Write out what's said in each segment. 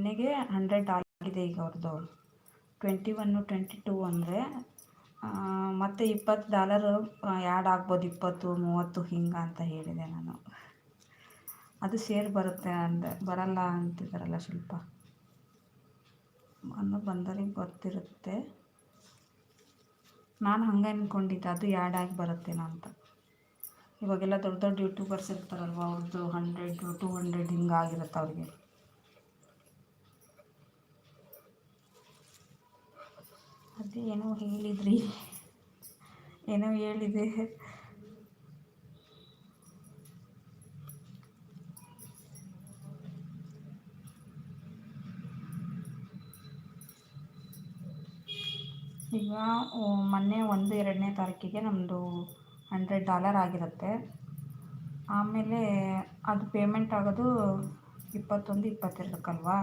ಮೊನ್ನೆಗೆ hundred ಆಗಿದೆ ಈಗ ಅವ್ರದ್ದು ಟ್ವೆಂಟಿ ಒನ್ನು ಟ್ವೆಂಟಿ ಟೂ ಅಂದರೆ ಮತ್ತು ಇಪ್ಪತ್ತು ಡಾಲರ್ ಆ್ಯಡ್ ಆಗ್ಬೋದು ಇಪ್ಪತ್ತು, ಮೂವತ್ತು ಹಿಂಗೆ ಅಂತ ಹೇಳಿದೆ ನಾನು. ಅದು ಸೇರ್ ಬರುತ್ತೆ ಅಂದರೆ ಬರಲ್ಲ ಅಂತಿದ್ದಾರಲ್ಲ ಶಿಲ್ಪ ಅನ್ನೋ ಬಂದವರಿಗೆ ಗೊತ್ತಿರುತ್ತೆ. ನಾನು ಹಂಗೆ ಅಂದ್ಕೊಂಡಿದ್ದೆ ಅದು ಆ್ಯಡ್ ಆಗಿ ಬರುತ್ತೇನೋ ಅಂತ. ಇವಾಗೆಲ್ಲ ದೊಡ್ಡ ದೊಡ್ಡ ಯೂಟ್ಯೂಬರ್ಸ್ ಇರ್ತಾರಲ್ವ ಅವ್ರದ್ದು ಹಂಡ್ರೆಡ್ ಟು ಹಂಡ್ರೆಡ್ ಹಿಂಗೆ ಆಗಿರುತ್ತೆ ಅವ್ರಿಗೆ. ಅದೇ ಏನೋ ಹೇಳಿದ್ರಿ. ಏನೋ ಹೇಳಿದೆ. ಈಗ ಮೊನ್ನೆ ಒಂದು ಎರಡನೇ ತಾರೀಕಿಗೆ ನಮ್ಮದು ಹಂಡ್ರೆಡ್ ಡಾಲರ್ ಆಗಿರುತ್ತೆ. ಆಮೇಲೆ ಅದು ಪೇಮೆಂಟ್ ಆಗೋದು ಇಪ್ಪತ್ತೊಂದು, ಇಪ್ಪತ್ತೆರಡಕ್ಕಲ್ವಾ?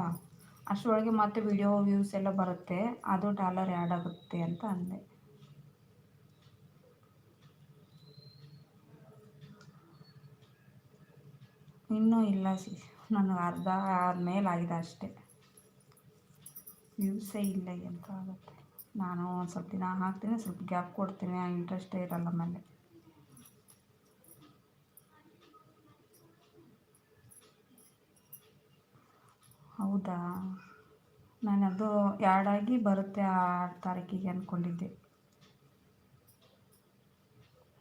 ಅಷ್ಟರೊಳಗೆ ಮತ್ತೆ ವಿಡಿಯೋ ವ್ಯೂಸ್ ಎಲ್ಲ ಬರುತ್ತೆ. ಅದು ಡಾಲರ್ ಆ್ಯಡ್ ಆಗುತ್ತೆ ಅಂತ ಅಂದೆ. ಇನ್ನೂ ಇಲ್ಲ ಸಿ ನನಗೆ ಅರ್ಧ ಆದಮೇಲೆ ಆಗಿದೆ ಅಷ್ಟೇ. ವ್ಯೂಸೇ ಇಲ್ಲ ಎಂತ ಆಗುತ್ತೆ ನಾನು ಒಂದು ಸ್ವಲ್ಪ ದಿನ ಹಾಕ್ತೀನಿ, ಸ್ವಲ್ಪ ಗ್ಯಾಪ್ ಕೊಡ್ತೀನಿ ಇಂಟ್ರೆಸ್ಟೇ ಇರಲ್ಲ ಆಮೇಲೆ ಹೌದಾ? ನಾನು ಅದು ಆಗಿ ಬರುತ್ತೆ ಆರು ತಾರೀಕಿಗೆ ಅಂದ್ಕೊಂಡಿದ್ದೆ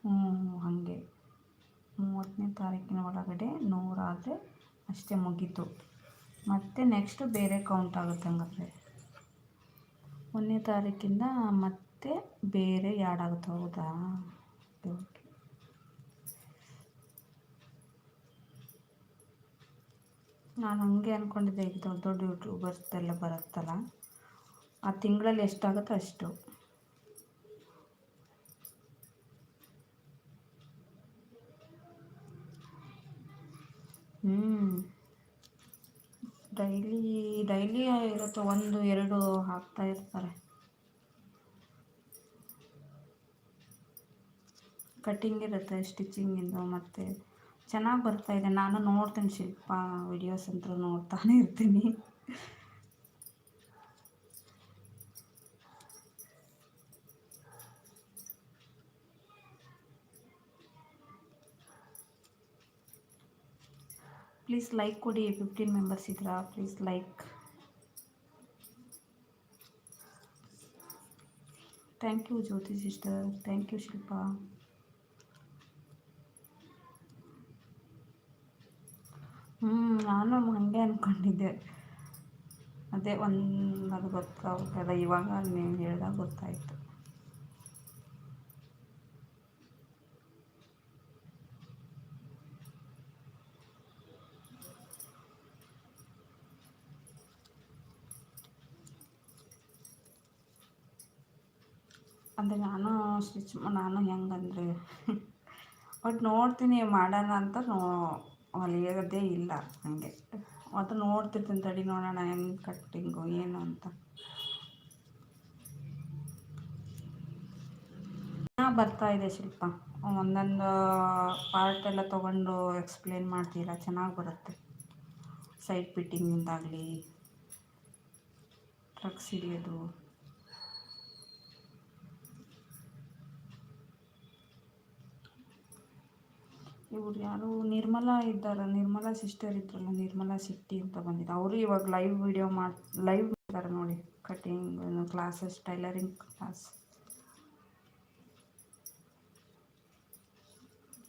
ಹ್ಞೂ ಹಾಗೆ. ಮೂವತ್ತನೇ ತಾರೀಕಿನ ಒಳಗಡೆ ನೂರಾದರೆ ಅಷ್ಟೇ ಮುಗೀತು. ಮತ್ತು ನೆಕ್ಸ್ಟು ಬೇರೆ ಕೌಂಟ್ ಆಗುತ್ತೆ ಹಂಗಾದ್ರೆ. ಒಂದನೇ ತಾರೀಕಿಂದ ಮತ್ತೆ ಬೇರೆ ಎರಡಾಗುತ್ತೆ ಹೌದಾ? ನಾನು ಹಂಗೆ ಅಂದ್ಕೊಂಡಿದ್ದೆ ಈಗ ದೊಡ್ಡ ದೊಡ್ಡ ಯೂಟ್ಯೂಬರ್ಸ್ದೆಲ್ಲ ಬರುತ್ತಲ್ಲ, ಆ ತಿಂಗಳಲ್ಲಿ ಎಷ್ಟಾಗುತ್ತೋ ಅಷ್ಟು. ಹ್ಞೂ ಡೈಲಿ ಡೈಲಿ ಇರುತ್ತೆ, ಒಂದು, ಎರಡು ಹಾಕ್ತಾ ಇರ್ತಾರೆ. ಕಟ್ಟಿಂಗ್ ಇರುತ್ತೆ, ಸ್ಟಿಚಿಂಗಿಂದು ಮತ್ತು ಚೆನ್ನಾಗಿ ಬರ್ತಾ ಇದೆ. ನಾನು ನೋಡ್ತೀನಿ ಶಿಲ್ಪ ವಿಡಿಯೋಸ್ ಅಂತೂ ನೋಡ್ತಾನೆ ಇರ್ತೀನಿ. ಪ್ಲೀಸ್ ಲೈಕ್ ಕೊಡಿ ಫಿಫ್ಟೀನ್ ಮೆಂಬರ್ಸ್ ಇದ್ರಾ. Please like thank you Jyothi sister thank you Shilpa ಹ್ಞೂ ನಾನು ಹಾಗೆ ಅಂದ್ಕೊಂಡಿದ್ದೆ ಅದೇ ಒಂದು ಅದು ಗೊತ್ತಾಗ್ತದೆ ಇವಾಗ ನೀವು ಹೇಳಿದಾಗ ಗೊತ್ತಾಯಿತು. ಅಂದರೆ ನಾನು ಸ್ಟಿಚ್ ನಾನು ಹೆಂಗಂದರೆ, ಬಟ್ ನೋಡ್ತೀನಿ ಮಾಡೋಣ ಅಂತ ನೋ ಹೊಲಿಯೋದೇ ಇಲ್ಲ ಹಾಗೆ ಅದು ನೋಡ್ತಿರ್ತೀನಿ, ತಡಿ ನೋಡೋಣ ಹೆಂಗೆ ಕಟ್ಟಿಂಗು, ಏನು ಅಂತ. ಬರ್ತಾ ಇದೆ ಶಿಲ್ಪ. ಒಂದೊಂದು ಪಾರ್ಟ್ ಎಲ್ಲ ತೊಗೊಂಡು ಎಕ್ಸ್ಪ್ಲೇನ್ ಮಾಡ್ತೀರ ಚೆನ್ನಾಗಿ ಬರುತ್ತೆ. ಸೈಡ್ ಫಿಟ್ಟಿಂಗಿಂದಾಗಲಿ ಟ್ರಕ್ಸ್ ಹಿಡಿಯೋದು. ಇವ್ರು ಯಾರು ನಿರ್ಮಲಾ ಇದ್ದಾರೆ, ನಿರ್ಮಲಾ ಸಿಸ್ಟರ್ ಇದ್ರಲ್ಲ, ನಿರ್ಮಲಾ ಸಿಟ್ಟಿ ಅಂತ ಬಂದಿದ್ದ. ಅವರು ಇವಾಗ ಲೈವ್ ವಿಡಿಯೋ ಮಾಡಿ ಲೈವ್ ಇದ್ದಾರೆ ನೋಡಿ ಕಟಿಂಗ್ ಕ್ಲಾಸಸ್ ಟೈಲರಿಂಗ್ ಕ್ಲಾಸ್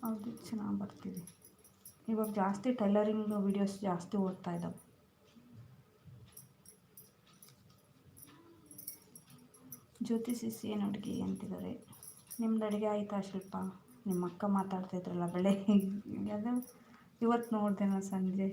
ಅದು ಚೆನ್ನಾಗಿ ಬರ್ತಿದೆ. ಇವಾಗ ಜಾಸ್ತಿ ಟೈಲರಿಂಗ್ ವಿಡಿಯೋಸ್ ಜಾಸ್ತಿ ಓದ್ತಾ ಇದ್ದಾವೆ. ಜ್ಯೋತಿ ಏನು ಅಡುಗೆ ಅಂತಿದ್ದಾರೆ. ನಿಮ್ದು ಅಡುಗೆ ಆಯಿತಾ, ಶಿಲ್ಪ? ನಿಮ್ಮ ಅಕ್ಕ ಮಾತಾಡ್ತಿದ್ರಲ್ಲ ಬೆಳೆ ಅದು ಇವತ್ತು ನೋಡಿದೆ ನಾನು ಸಂಜೆ.